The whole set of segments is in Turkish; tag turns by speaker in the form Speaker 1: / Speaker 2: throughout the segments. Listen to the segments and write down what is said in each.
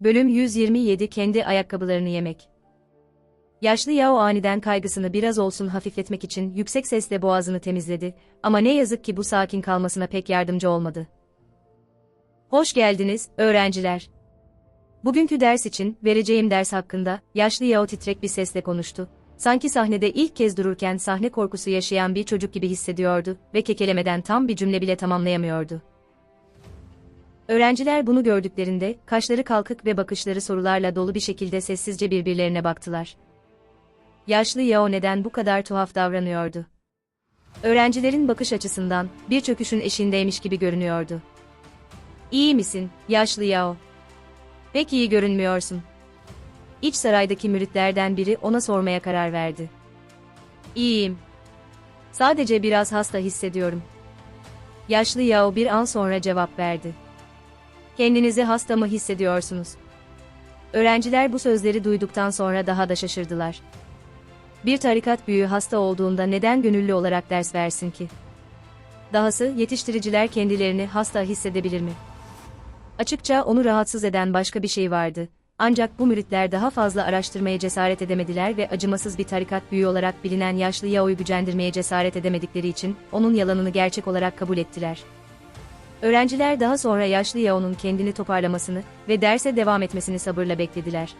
Speaker 1: Bölüm 127 Kendi ayakkabılarını yemek. Yaşlı Yao aniden kaygısını biraz olsun hafifletmek için yüksek sesle boğazını temizledi ama ne yazık ki bu sakin kalmasına pek yardımcı olmadı. Hoş geldiniz, öğrenciler. Bugünkü ders için vereceğim ders hakkında yaşlı Yao titrek bir sesle konuştu. Sanki sahnede ilk kez dururken sahne korkusu yaşayan bir çocuk gibi hissediyordu ve kekelemeden tam bir cümle bile tamamlayamıyordu. Öğrenciler bunu gördüklerinde, kaşları kalkık ve bakışları sorularla dolu bir şekilde sessizce birbirlerine baktılar. Yaşlı Yao neden bu kadar tuhaf davranıyordu? Öğrencilerin bakış açısından, bir çöküşün eşiğindeymiş gibi görünüyordu. İyi misin, yaşlı Yao? Pek iyi görünmüyorsun. İç saraydaki müritlerden biri ona sormaya karar verdi. İyiyim. Sadece biraz hasta hissediyorum. Yaşlı Yao bir an sonra cevap verdi. Kendinizi hasta mı hissediyorsunuz? Öğrenciler bu sözleri duyduktan sonra daha da şaşırdılar. Bir tarikat büyüğü hasta olduğunda neden gönüllü olarak ders versin ki? Dahası yetiştiriciler kendilerini hasta hissedebilir mi? Açıkça onu rahatsız eden başka bir şey vardı. Ancak bu müritler daha fazla araştırmaya cesaret edemediler ve acımasız bir tarikat büyüğü olarak bilinen yaşlı Yao'yu gücendirmeye cesaret edemedikleri için onun yalanını gerçek olarak kabul ettiler. Öğrenciler daha sonra yaşlı Yao'nun kendini toparlamasını ve derse devam etmesini sabırla beklediler.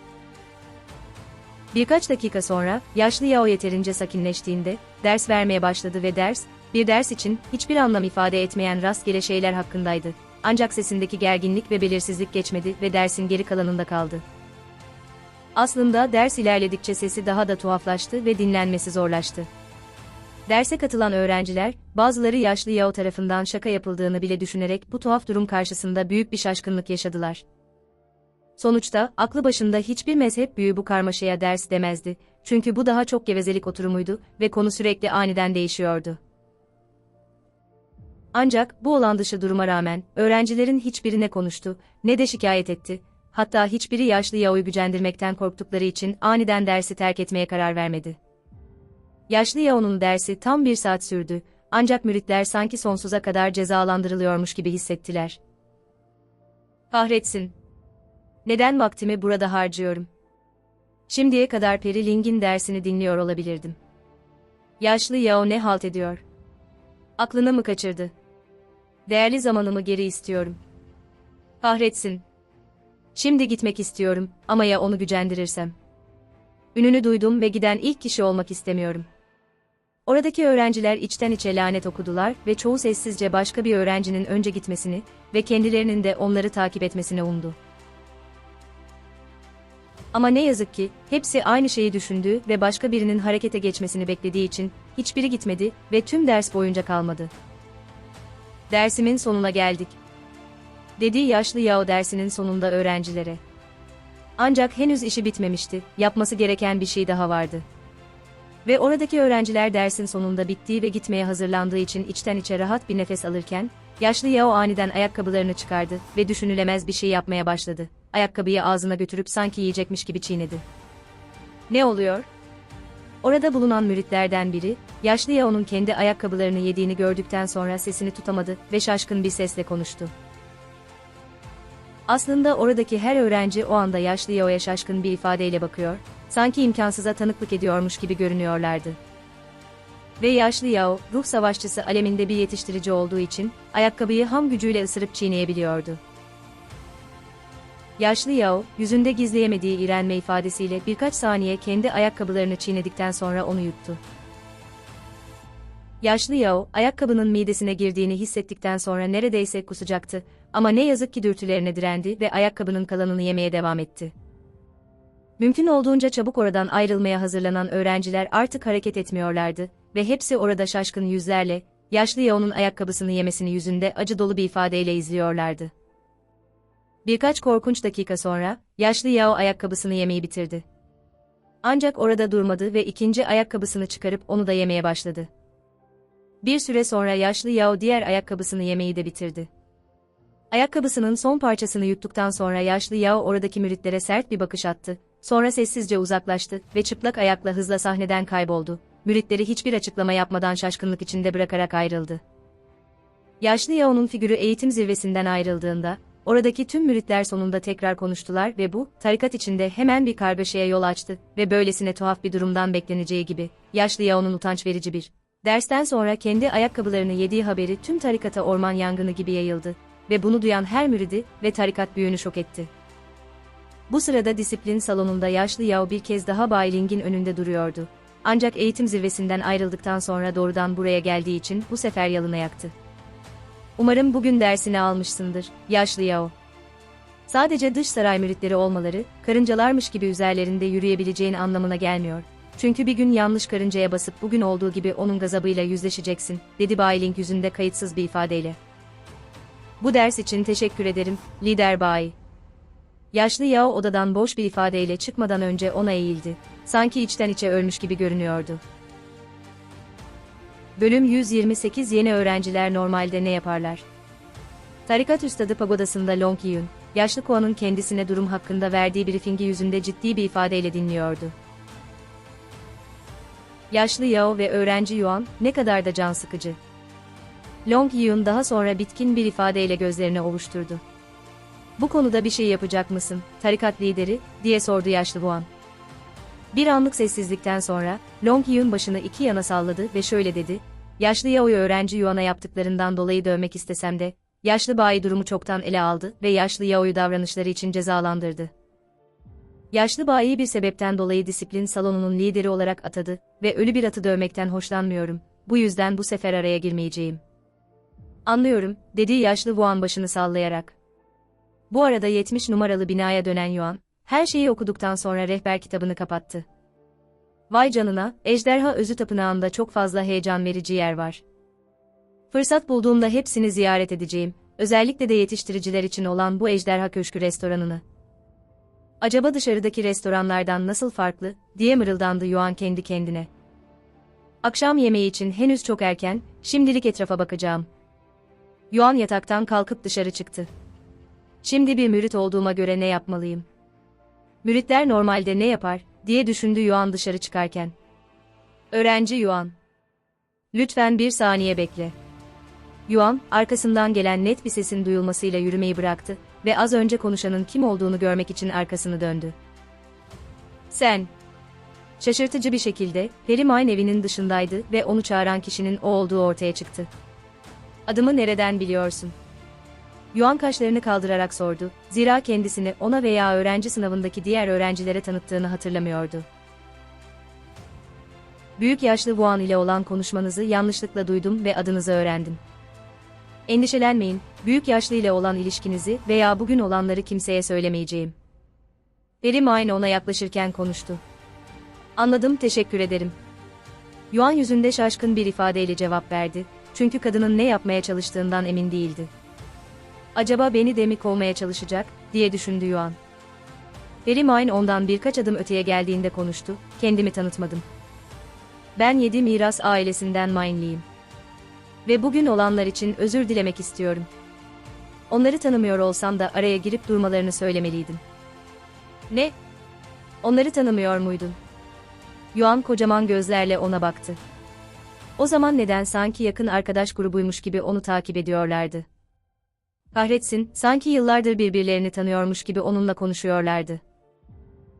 Speaker 1: Birkaç dakika sonra, yaşlı Yao yeterince sakinleştiğinde, ders vermeye başladı ve ders, bir ders için hiçbir anlam ifade etmeyen rastgele şeyler hakkındaydı. Ancak sesindeki gerginlik ve belirsizlik geçmedi ve dersin geri kalanında kaldı. Aslında ders ilerledikçe sesi daha da tuhaflaştı ve dinlenmesi zorlaştı. Derse katılan öğrenciler, bazıları yaşlı Yao tarafından şaka yapıldığını bile düşünerek bu tuhaf durum karşısında büyük bir şaşkınlık yaşadılar. Sonuçta, aklı başında hiçbir mezhep büyüğü bu karmaşaya ders demezdi, çünkü bu daha çok gevezelik oturumuydu ve konu sürekli aniden değişiyordu. Ancak, bu olan dışı duruma rağmen, öğrencilerin hiçbirine konuştu, ne de şikayet etti, hatta hiçbiri yaşlı Yao'yu gücendirmekten korktukları için aniden dersi terk etmeye karar vermedi. Yaşlı Yao'nun dersi tam bir saat sürdü, ancak müritler sanki sonsuza kadar cezalandırılıyormuş gibi hissettiler. Kahretsin. Neden vaktimi burada harcıyorum? Şimdiye kadar Peri Ling'in dersini dinliyor olabilirdim. Yaşlı Yao ne halt ediyor? Aklını mı kaçırdı? Değerli zamanımı geri istiyorum. Kahretsin. Şimdi gitmek istiyorum ama ya onu gücendirirsem? Ününü duydum ve giden ilk kişi olmak istemiyorum. Oradaki öğrenciler içten içe lanet okudular ve çoğu sessizce başka bir öğrencinin önce gitmesini ve kendilerinin de onları takip etmesini umdu. Ama ne yazık ki, hepsi aynı şeyi düşündü ve başka birinin harekete geçmesini beklediği için, hiçbiri gitmedi ve tüm ders boyunca kalmadı. Dersimin sonuna geldik. Dedi yaşlı Yao dersinin sonunda öğrencilere. Ancak henüz işi bitmemişti, yapması gereken bir şey daha vardı. Ve oradaki öğrenciler dersin sonunda bittiği ve gitmeye hazırlandığı için içten içe rahat bir nefes alırken, yaşlı Yao aniden ayakkabılarını çıkardı ve düşünülemez bir şey yapmaya başladı. Ayakkabıyı ağzına götürüp sanki yiyecekmiş gibi çiğnedi. Ne oluyor? Orada bulunan müritlerden biri, yaşlı Yao'nun kendi ayakkabılarını yediğini gördükten sonra sesini tutamadı ve şaşkın bir sesle konuştu. Aslında oradaki her öğrenci o anda yaşlı Yao'ya şaşkın bir ifadeyle bakıyor, sanki imkansıza tanıklık ediyormuş gibi görünüyorlardı. Ve yaşlı Yao, ruh savaşçısı aleminde bir yetiştirici olduğu için, ayakkabıyı ham gücüyle ısırıp çiğneyebiliyordu. Yaşlı Yao, yüzünde gizleyemediği iğrenme ifadesiyle birkaç saniye kendi ayakkabılarını çiğnedikten sonra onu yuttu. Yaşlı Yao, ayakkabının midesine girdiğini hissettikten sonra neredeyse kusacaktı ama ne yazık ki dürtülerine direndi ve ayakkabının kalanını yemeye devam etti. Mümkün olduğunca çabuk oradan ayrılmaya hazırlanan öğrenciler artık hareket etmiyorlardı ve hepsi orada şaşkın yüzlerle, yaşlı Yao'nun ayakkabısını yemesini yüzünde acı dolu bir ifadeyle izliyorlardı. Birkaç korkunç dakika sonra, yaşlı Yao ayakkabısını yemeyi bitirdi. Ancak orada durmadı ve ikinci ayakkabısını çıkarıp onu da yemeye başladı. Bir süre sonra yaşlı Yao diğer ayakkabısını yemeyi de bitirdi. Ayakkabısının son parçasını yuttuktan sonra yaşlı Yao oradaki müritlere sert bir bakış attı, sonra sessizce uzaklaştı ve çıplak ayakla hızla sahneden kayboldu. Müritleri hiçbir açıklama yapmadan şaşkınlık içinde bırakarak ayrıldı. Yaşlı Yao'nun figürü eğitim zirvesinden ayrıldığında, Oradaki tüm müritler sonunda tekrar konuştular ve bu, tarikat içinde hemen bir kargaşaya yol açtı ve böylesine tuhaf bir durumdan bekleneceği gibi, yaşlı Yao'nun utanç verici bir. Dersten sonra kendi ayakkabılarını yediği haberi tüm tarikata orman yangını gibi yayıldı ve bunu duyan her müridi ve tarikat büyüğünü şok etti. Bu sırada disiplin salonunda yaşlı Yao bir kez daha Bay Ling'in önünde duruyordu. Ancak eğitim zirvesinden ayrıldıktan sonra doğrudan buraya geldiği için bu sefer yalına yaktı. Umarım bugün dersini almışsındır, yaşlı Yao. Sadece dış saray müritleri olmaları, karıncalarmış gibi üzerlerinde yürüyebileceğin anlamına gelmiyor. Çünkü bir gün yanlış karıncaya basıp bugün olduğu gibi onun gazabıyla yüzleşeceksin, dedi Bay Ling yüzünde kayıtsız bir ifadeyle. Bu ders için teşekkür ederim, lider Bay. Yaşlı Yao odadan boş bir ifadeyle çıkmadan önce ona eğildi. Sanki içten içe ölmüş gibi görünüyordu. Bölüm 128 Yeni öğrenciler normalde ne yaparlar? Tarikat Üstadı Pagodası'nda Long Yun, yaşlı Kuan'ın kendisine durum hakkında verdiği briefingi yüzünde ciddi bir ifadeyle dinliyordu. Yaşlı Yao ve öğrenci Yuan, ne kadar da can sıkıcı. Long Yun daha sonra bitkin bir ifadeyle gözlerini ovuşturdu. Bu konuda bir şey yapacak mısın, tarikat lideri, diye sordu yaşlı Wuan. Bir anlık sessizlikten sonra, Long Yun başını iki yana salladı ve şöyle dedi, yaşlı Yao'yu öğrenci Yuan'a yaptıklarından dolayı dövmek istesem de, yaşlı Bai durumu çoktan ele aldı ve yaşlı Yao'yu davranışları için cezalandırdı. Yaşlı Bai'yi bir sebepten dolayı disiplin salonunun lideri olarak atadı ve ölü bir atı dövmekten hoşlanmıyorum, bu yüzden bu sefer araya girmeyeceğim. Anlıyorum, dedi yaşlı Wuan başını sallayarak. Bu arada 70 numaralı binaya dönen Yuan, her şeyi okuduktan sonra rehber kitabını kapattı. Vay canına, ejderha özü tapınağında çok fazla heyecan verici yer var. Fırsat bulduğumda hepsini ziyaret edeceğim, özellikle de yetiştiriciler için olan bu ejderha köşkü restoranını. Acaba dışarıdaki restoranlardan nasıl farklı, diye mırıldandı Yuan kendi kendine. Akşam yemeği için henüz çok erken, şimdilik etrafa bakacağım. Yuan yataktan kalkıp dışarı çıktı. Şimdi bir mürit olduğuma göre ne yapmalıyım? Müritler normalde ne yapar, diye düşündü Yuan dışarı çıkarken. Öğrenci Yuan. Lütfen bir saniye bekle. Yuan, arkasından gelen net bir sesin duyulmasıyla yürümeyi bıraktı ve az önce konuşanın kim olduğunu görmek için arkasını döndü. Sen. Şaşırtıcı bir şekilde, Peri Mine evinin dışındaydı ve onu çağıran kişinin o olduğu ortaya çıktı. Adımı nereden biliyorsun? Yuan kaşlarını kaldırarak sordu, zira kendisini ona veya öğrenci sınavındaki diğer öğrencilere tanıttığını hatırlamıyordu. Büyük yaşlı Wuan ile olan konuşmanızı yanlışlıkla duydum ve adınızı öğrendim. Endişelenmeyin, büyük yaşlı ile olan ilişkinizi veya bugün olanları kimseye söylemeyeceğim. Peri Mine ona yaklaşırken konuştu. Anladım, teşekkür ederim. Yuan yüzünde şaşkın bir ifadeyle cevap verdi, çünkü kadının ne yapmaya çalıştığından emin değildi. Acaba beni de mi kovmaya çalışacak, diye düşündü Yuan. Peri Mine ondan birkaç adım öteye geldiğinde konuştu, kendimi tanıtmadım. Ben yedi miras ailesinden Mine'liyim. Ve bugün olanlar için özür dilemek istiyorum. Onları tanımıyor olsam da araya girip durmalarını söylemeliydim. Ne? Onları tanımıyor muydun? Yuan kocaman gözlerle ona baktı. O zaman neden sanki yakın arkadaş grubuymuş gibi onu takip ediyorlardı? Kahretsin, sanki yıllardır birbirlerini tanıyormuş gibi onunla konuşuyorlardı.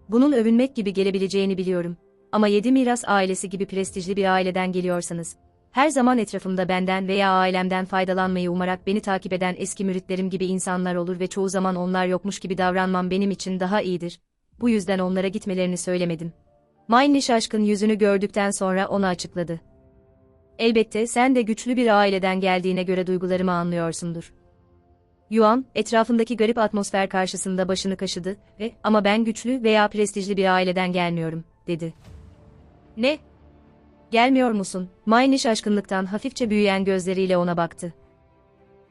Speaker 1: Bunun övünmek gibi gelebileceğini biliyorum. Ama yedi miras ailesi gibi prestijli bir aileden geliyorsanız, her zaman etrafımda benden veya ailemden faydalanmayı umarak beni takip eden eski müritlerim gibi insanlar olur ve çoğu zaman onlar yokmuş gibi davranmam benim için daha iyidir. Bu yüzden onlara gitmelerini söylemedim. Mayni şaşkın yüzünü gördükten sonra ona açıkladı. Elbette sen de güçlü bir aileden geldiğine göre duygularımı anlıyorsundur. Yuan, etrafındaki garip atmosfer karşısında başını kaşıdı ve ama ben güçlü veya prestijli bir aileden gelmiyorum, dedi. Ne? Gelmiyor musun? Mayni şaşkınlıktan hafifçe büyüyen gözleriyle ona baktı.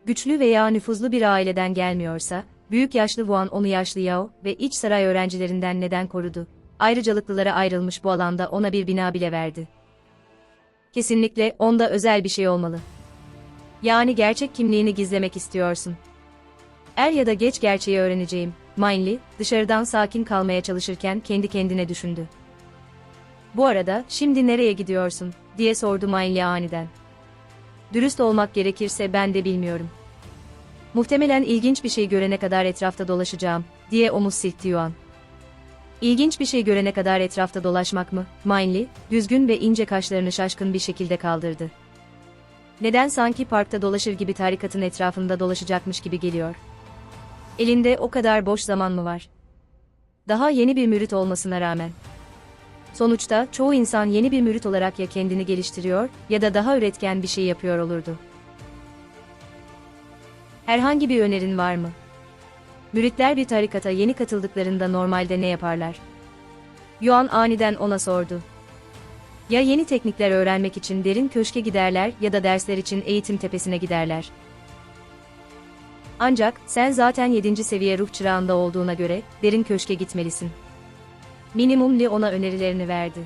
Speaker 1: Güçlü veya nüfuzlu bir aileden gelmiyorsa, büyük yaşlı Wuan onu yaşlı Yao ve iç saray öğrencilerinden neden korudu? Ayrıcalıklılara ayrılmış bu alanda ona bir bina bile verdi. Kesinlikle onda özel bir şey olmalı. Yani gerçek kimliğini gizlemek istiyorsun. Er ya da geç gerçeği öğreneceğim. Minely, dışarıdan sakin kalmaya çalışırken kendi kendine düşündü. Bu arada, şimdi nereye gidiyorsun, diye sordu Minely aniden. Dürüst olmak gerekirse ben de bilmiyorum. Muhtemelen ilginç bir şey görene kadar etrafta dolaşacağım, diye omuz silkti Yuan. İlginç bir şey görene kadar etrafta dolaşmak mı? Minely, düzgün ve ince kaşlarını şaşkın bir şekilde kaldırdı. Neden sanki parkta dolaşır gibi tarikatın etrafında dolaşacakmış gibi geliyor? Elinde o kadar boş zaman mı var? Daha yeni bir mürit olmasına rağmen. Sonuçta çoğu insan yeni bir mürit olarak ya kendini geliştiriyor ya da daha üretken bir şey yapıyor olurdu. Herhangi bir önerin var mı? Müritler bir tarikata yeni katıldıklarında normalde ne yaparlar? Yuan aniden ona sordu. Ya yeni teknikler öğrenmek için derin köşke giderler ya da dersler için eğitim tepesine giderler. Ancak sen zaten 7. seviye ruh çırağında olduğuna göre derin köşke gitmelisin. Minimum Li ona önerilerini verdi.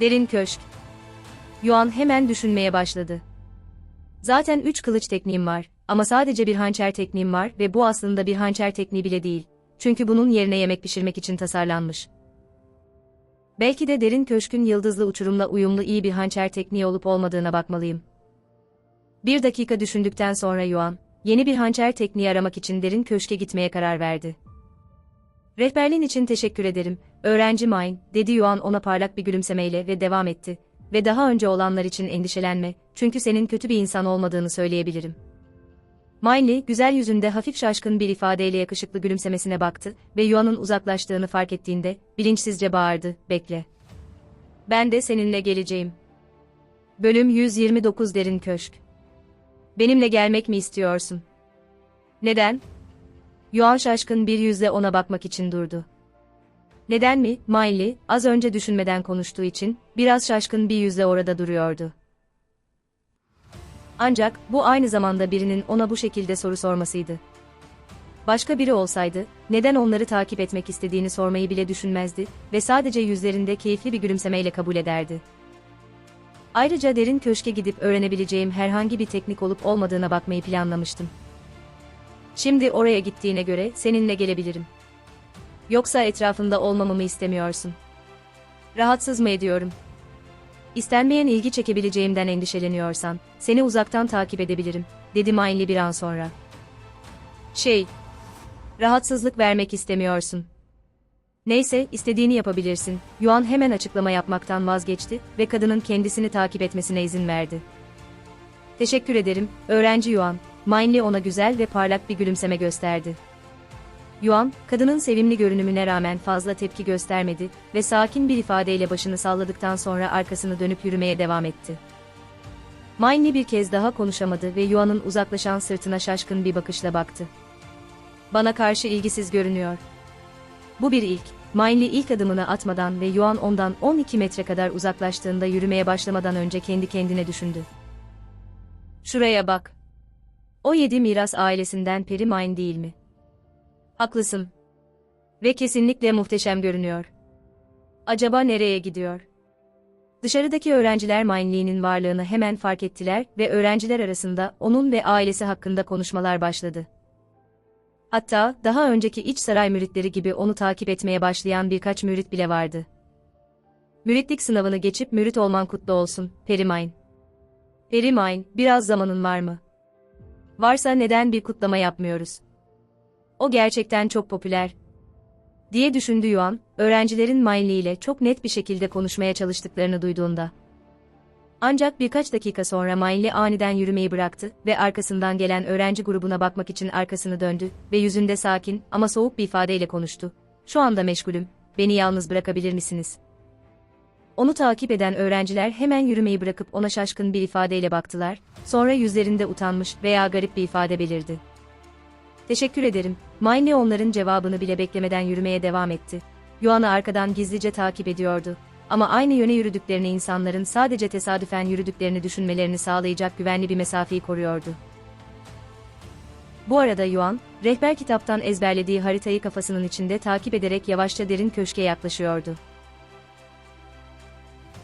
Speaker 1: Derin köşk. Yuan hemen düşünmeye başladı. Zaten 3 kılıç tekniğim var ama sadece bir hançer tekniğim var ve bu aslında bir hançer tekniği bile değil. Çünkü bunun yerine yemek pişirmek için tasarlanmış. Belki de derin köşkün yıldızlı uçurumla uyumlu iyi bir hançer tekniği olup olmadığına bakmalıyım. Bir dakika düşündükten sonra Yuan, yeni bir hançer tekniği aramak için derin köşke gitmeye karar verdi. Rehberliğin için teşekkür ederim, öğrenci Mine, dedi Yuan ona parlak bir gülümsemeyle ve devam etti. Ve daha önce olanlar için endişelenme, çünkü senin kötü bir insan olmadığını söyleyebilirim. Miley, güzel yüzünde hafif şaşkın bir ifadeyle yakışıklı gülümsemesine baktı ve Yuan'ın uzaklaştığını fark ettiğinde, bilinçsizce bağırdı, bekle. Ben de seninle geleceğim. Bölüm 129 Derin Köşk Benimle gelmek mi istiyorsun? Neden? Yuan şaşkın bir yüzle ona bakmak için durdu. Neden mi? Miley, az önce düşünmeden konuştuğu için, biraz şaşkın bir yüzle orada duruyordu. Ancak, bu aynı zamanda birinin ona bu şekilde soru sormasıydı. Başka biri olsaydı, neden onları takip etmek istediğini sormayı bile düşünmezdi ve sadece yüzlerinde keyifli bir gülümsemeyle kabul ederdi. Ayrıca derin köşke gidip öğrenebileceğim herhangi bir teknik olup olmadığına bakmayı planlamıştım. Şimdi oraya gittiğine göre seninle gelebilirim. Yoksa etrafında olmamamı istemiyorsun. Rahatsız mı ediyorum? İstenmeyen ilgi çekebileceğimden endişeleniyorsan, seni uzaktan takip edebilirim, dedi Miley bir an sonra. Şey, rahatsızlık vermek istemiyorsun. Neyse, istediğini yapabilirsin. Yuan hemen açıklama yapmaktan vazgeçti ve kadının kendisini takip etmesine izin verdi. Teşekkür ederim, öğrenci Yuan. Miley ona güzel ve parlak bir gülümseme gösterdi. Yuan, kadının sevimli görünümüne rağmen fazla tepki göstermedi ve sakin bir ifadeyle başını salladıktan sonra arkasını dönüp yürümeye devam etti. Miley bir kez daha konuşamadı ve Yuan'ın uzaklaşan sırtına şaşkın bir bakışla baktı. Bana karşı ilgisiz görünüyor. Bu bir ilk. Miley ilk adımını atmadan ve Yuan ondan 12 metre kadar uzaklaştığında yürümeye başlamadan önce kendi kendine düşündü. Şuraya bak. O yedi miras ailesinden Peri Mine değil mi? Haklısın. Ve kesinlikle muhteşem görünüyor. Acaba nereye gidiyor? Dışarıdaki öğrenciler Minely'nin varlığını hemen fark ettiler ve öğrenciler arasında onun ve ailesi hakkında konuşmalar başladı. Hatta daha önceki iç saray müritleri gibi onu takip etmeye başlayan birkaç mürit bile vardı. Müritlik sınavını geçip mürit olman kutlu olsun, Perimine. Perimine, biraz zamanın var mı? Varsa neden bir kutlama yapmıyoruz? O gerçekten çok popüler. Diye düşündü Yuan, öğrencilerin Miley ile çok net bir şekilde konuşmaya çalıştıklarını duyduğunda. Ancak birkaç dakika sonra Miley aniden yürümeyi bıraktı ve arkasından gelen öğrenci grubuna bakmak için arkasını döndü ve yüzünde sakin ama soğuk bir ifadeyle konuştu. Şu anda meşgulüm, beni yalnız bırakabilir misiniz? Onu takip eden öğrenciler hemen yürümeyi bırakıp ona şaşkın bir ifadeyle baktılar, sonra yüzlerinde utanmış veya garip bir ifade belirdi. Teşekkür ederim. Miley onların cevabını bile beklemeden yürümeye devam etti. Yuan'ı arkadan gizlice takip ediyordu. Ama aynı yöne yürüdüklerini insanların sadece tesadüfen yürüdüklerini düşünmelerini sağlayacak güvenli bir mesafeyi koruyordu. Bu arada Yuan, rehber kitaptan ezberlediği haritayı kafasının içinde takip ederek yavaşça derin köşke yaklaşıyordu.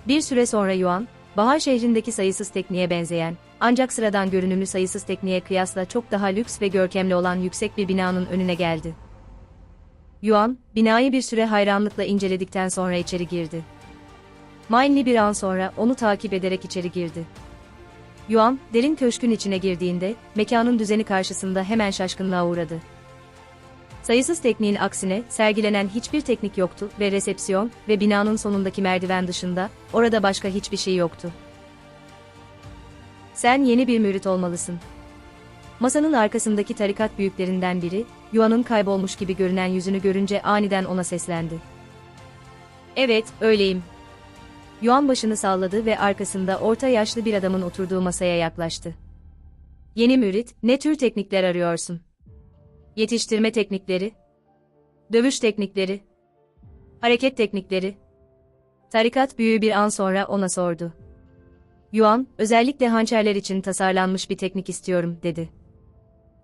Speaker 1: Bir süre sonra Yuan, Bahar şehrindeki sayısız tekniğe benzeyen, ancak sıradan görünümlü sayısız tekniğe kıyasla çok daha lüks ve görkemli olan yüksek bir binanın önüne geldi. Yuan, binayı bir süre hayranlıkla inceledikten sonra içeri girdi. Miley bir an sonra onu takip ederek içeri girdi. Yuan, derin köşkün içine girdiğinde, mekanın düzeni karşısında hemen şaşkınlığa uğradı. Sayısız tekniğin aksine, sergilenen hiçbir teknik yoktu ve resepsiyon ve binanın sonundaki merdiven dışında, orada başka hiçbir şey yoktu. Sen yeni bir mürit olmalısın. Masanın arkasındaki tarikat büyüklerinden biri, Yuan'ın kaybolmuş gibi görünen yüzünü görünce aniden ona seslendi. Evet, öyleyim. Yuan başını salladı ve arkasında orta yaşlı bir adamın oturduğu masaya yaklaştı. Yeni mürit, ne tür teknikler arıyorsun? Yetiştirme teknikleri, dövüş teknikleri, hareket teknikleri. Tarikat büyüğü bir an sonra ona sordu. Yuan, özellikle hançerler için tasarlanmış bir teknik istiyorum, dedi.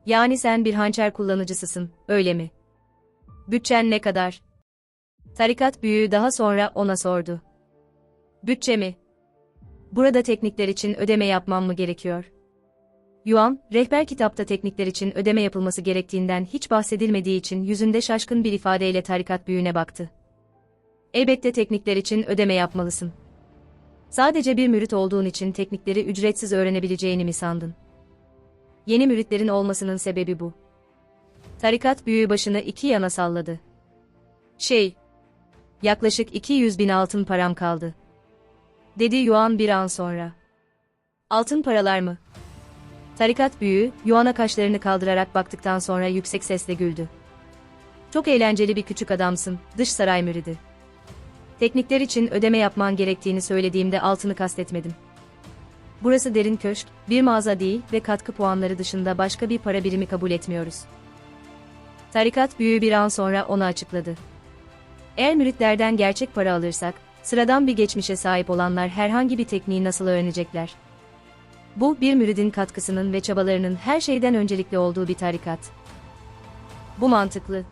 Speaker 1: Yani sen bir hançer kullanıcısısın, öyle mi? Bütçen ne kadar? Tarikat büyüğü daha sonra ona sordu. Bütçe mi? Burada teknikler için ödeme yapmam mı gerekiyor? Yuan, rehber kitapta teknikler için ödeme yapılması gerektiğinden hiç bahsedilmediği için yüzünde şaşkın bir ifadeyle tarikat büyüğüne baktı. Elbette teknikler için ödeme yapmalısın. Sadece bir mürit olduğun için teknikleri ücretsiz öğrenebileceğini mi sandın? Yeni müritlerin olmasının sebebi bu. Tarikat büyüğü başını iki yana salladı. Şey, yaklaşık 200 bin altın param kaldı. Dedi Yuan bir an sonra. Altın paralar mı? Tarikat büyüğü, Yuan'a kaşlarını kaldırarak baktıktan sonra yüksek sesle güldü. Çok eğlenceli bir küçük adamsın, dış saray müridi. Teknikler için ödeme yapman gerektiğini söylediğimde altını kastetmedim. Burası derin köşk, bir mağaza değil ve katkı puanları dışında başka bir para birimi kabul etmiyoruz. Tarikat büyüğü bir an sonra onu açıkladı. Eğer müritlerden gerçek para alırsak, sıradan bir geçmişe sahip olanlar herhangi bir tekniği nasıl öğrenecekler? Bu, bir müridin katkısının ve çabalarının her şeyden öncelikli olduğu bir tarikat. Bu mantıklı.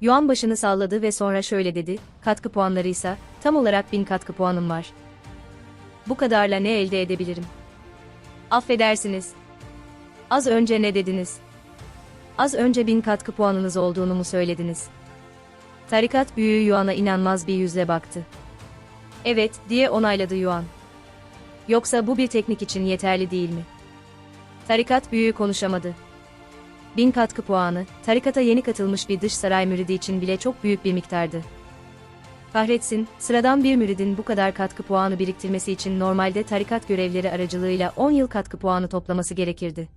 Speaker 1: Yuan başını salladı ve sonra şöyle dedi, katkı puanları ise, tam olarak bin katkı puanım var. Bu kadarla ne elde edebilirim? Affedersiniz. Az önce ne dediniz? Az önce bin katkı puanınız olduğunu mu söylediniz? Tarikat büyüğü Yuan'a inanmaz bir yüzle baktı. Evet, diye onayladı Yuan. Yoksa bu bir teknik için yeterli değil mi? Tarikat büyüğü konuşamadı. Bin katkı puanı, tarikata yeni katılmış bir dış saray müridi için bile çok büyük bir miktardı. Kahretsin, sıradan bir müridin bu kadar katkı puanı biriktirmesi için normalde tarikat görevleri aracılığıyla 10 yıl katkı puanı toplaması gerekirdi.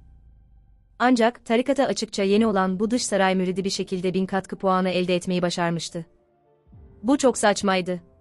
Speaker 1: Ancak tarikata açıkça yeni olan bu dış saray müridi bir şekilde bin katkı puanı elde etmeyi başarmıştı. Bu çok saçmaydı.